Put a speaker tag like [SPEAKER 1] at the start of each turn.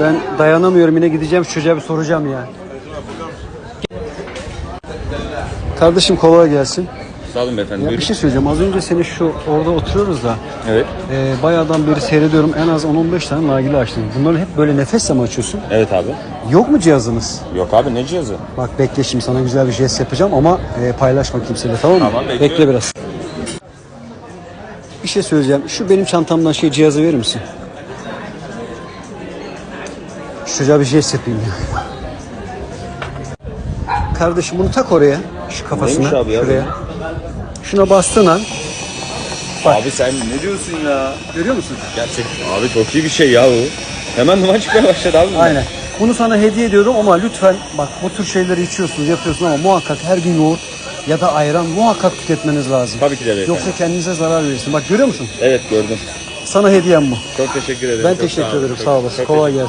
[SPEAKER 1] Ben dayanamıyorum yine gideceğim şu çocuğa bir soracağım ya. Kardeşim kolay gelsin.
[SPEAKER 2] Sağ olun beyefendi.
[SPEAKER 1] Ya bir şey söyleyeceğim. Az önce seni şu orada oturuyoruz da
[SPEAKER 2] Evet.
[SPEAKER 1] e, bayağıdan beri seyrediyorum. En az 10-15 tane nargile açtın. Bunları hep böyle nefesle mi açıyorsun?
[SPEAKER 2] Evet abi.
[SPEAKER 1] Yok mu cihazınız?
[SPEAKER 2] Yok abi ne cihazı?
[SPEAKER 1] Bak bekle şimdi sana güzel bir jest yapacağım ama e, paylaşma kimseyle tamam mı?
[SPEAKER 2] Tamam, bekliyorum.
[SPEAKER 1] bekle biraz. Bir şey söyleyeceğim. Şu benim çantamdan şey cihazı verir misin? Şu çocuğa bir jest yapayım ya. Kardeşim bunu tak oraya. Şu kafasına.
[SPEAKER 2] Neymiş abi ya
[SPEAKER 1] şuraya. Şuna bastığın an
[SPEAKER 2] Abi sen ne diyorsun ya?
[SPEAKER 1] görüyor musun?
[SPEAKER 2] Gerçekten. Abi çok iyi bir şey ya bu. Hemen duman çıkmaya başladı abi.
[SPEAKER 1] Aynen. Bunu sana hediye ediyorum ama lütfen bak bu tür şeyleri içiyorsunuz, yapıyorsunuz ama muhakkak her gün yoğurt ya da ayran muhakkak tüketmeniz lazım.
[SPEAKER 2] Tabii ki de beyefendi.
[SPEAKER 1] Yoksa kendinize zarar verirsiniz. Bak görüyor musun?
[SPEAKER 2] Evet gördüm.
[SPEAKER 1] Sana hediyem bu.
[SPEAKER 2] Çok teşekkür ederim.
[SPEAKER 1] Ben
[SPEAKER 2] Çok
[SPEAKER 1] teşekkür
[SPEAKER 2] olun.
[SPEAKER 1] ederim.
[SPEAKER 2] Çok-
[SPEAKER 1] Sağ olasın.
[SPEAKER 2] çok
[SPEAKER 1] Kolay gelsin.